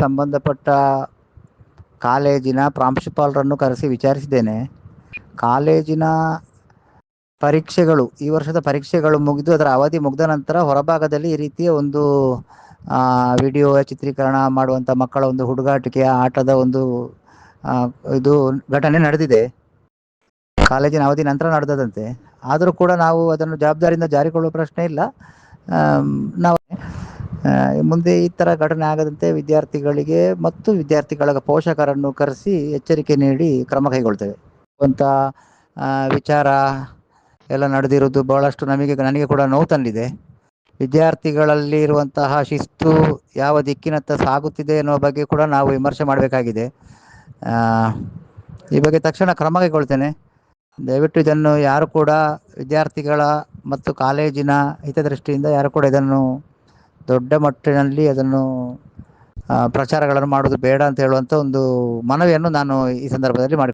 ಸಂಬಂಧಪಟ್ಟ ಕಾಲೇಜಿನ ಪ್ರಾಂಶುಪಾಲರನ್ನು ಕರೆಸಿ ವಿಚಾರಿಸಿದ್ದೇನೆ. ಕಾಲೇಜಿನ ಪರೀಕ್ಷೆಗಳು, ಈ ವರ್ಷದ ಪರೀಕ್ಷೆಗಳು ಮುಗಿದು ಅದರ ಅವಧಿ ಮುಗಿದ ನಂತರ ಹೊರಭಾಗದಲ್ಲಿ ಈ ರೀತಿಯ ಒಂದು ವಿಡಿಯೋ ಚಿತ್ರೀಕರಣ ಮಾಡುವಂಥ ಮಕ್ಕಳ ಒಂದು ಹುಡುಗಾಟಿಕೆಯ ಆಟದ ಒಂದು ಇದು ಘಟನೆ ನಡೆದಿದೆ. ಕಾಲೇಜಿನ ಅವಧಿ ನಂತರ ನಡೆದದಂತೆ. ಆದರೂ ಕೂಡ ನಾವು ಅದನ್ನು ಜವಾಬ್ದಾರಿಯಿಂದ ಜಾರಿಕೊಳ್ಳುವ ಪ್ರಶ್ನೆ ಇಲ್ಲ. ನಾವು ಮುಂದೆ ಈ ಥರ ಘಟನೆ ಆಗದಂತೆ ವಿದ್ಯಾರ್ಥಿಗಳಿಗೆ ಮತ್ತು ವಿದ್ಯಾರ್ಥಿಗಳ ಪೋಷಕರನ್ನು ಕರೆಸಿ ಎಚ್ಚರಿಕೆ ನೀಡಿ ಕ್ರಮ ಕೈಗೊಳ್ತೇವೆ. ಅಂತ ವಿಚಾರ ಎಲ್ಲ ನಡೆದಿರುವುದು ಬಹಳಷ್ಟು ನಮಗೆ, ನನಗೆ ಕೂಡ ನೋವು ತಂದಿದೆ. ವಿದ್ಯಾರ್ಥಿಗಳಲ್ಲಿ ಇರುವಂತಹ ಶಿಸ್ತು ಯಾವ ದಿಕ್ಕಿನತ್ತ ಸಾಗುತ್ತಿದೆ ಎನ್ನುವ ಬಗ್ಗೆ ಕೂಡ ನಾವು ವಿಮರ್ಶೆ ಮಾಡಬೇಕಾಗಿದೆ. ಈ ಬಗ್ಗೆ ತಕ್ಷಣ ಕ್ರಮ ಕೈಗೊಳ್ತೇನೆ. ದಯವಿಟ್ಟು ಇದನ್ನು ಯಾರು ಕೂಡ ವಿದ್ಯಾರ್ಥಿಗಳ ಮತ್ತು ಕಾಲೇಜಿನ ಹಿತದೃಷ್ಟಿಯಿಂದ ಯಾರು ಕೂಡ ಇದನ್ನು ದೊಡ್ಡ ಮಟ್ಟಿನಲ್ಲಿ ಅದನ್ನು ಪ್ರಚಾರಗಳನ್ನು ಮಾಡೋದು ಬೇಡ ಅಂತ ಹೇಳುವಂಥ ಒಂದು ಮನವಿಯನ್ನು ನಾನು ಈ ಸಂದರ್ಭದಲ್ಲಿ ಮಾಡಿ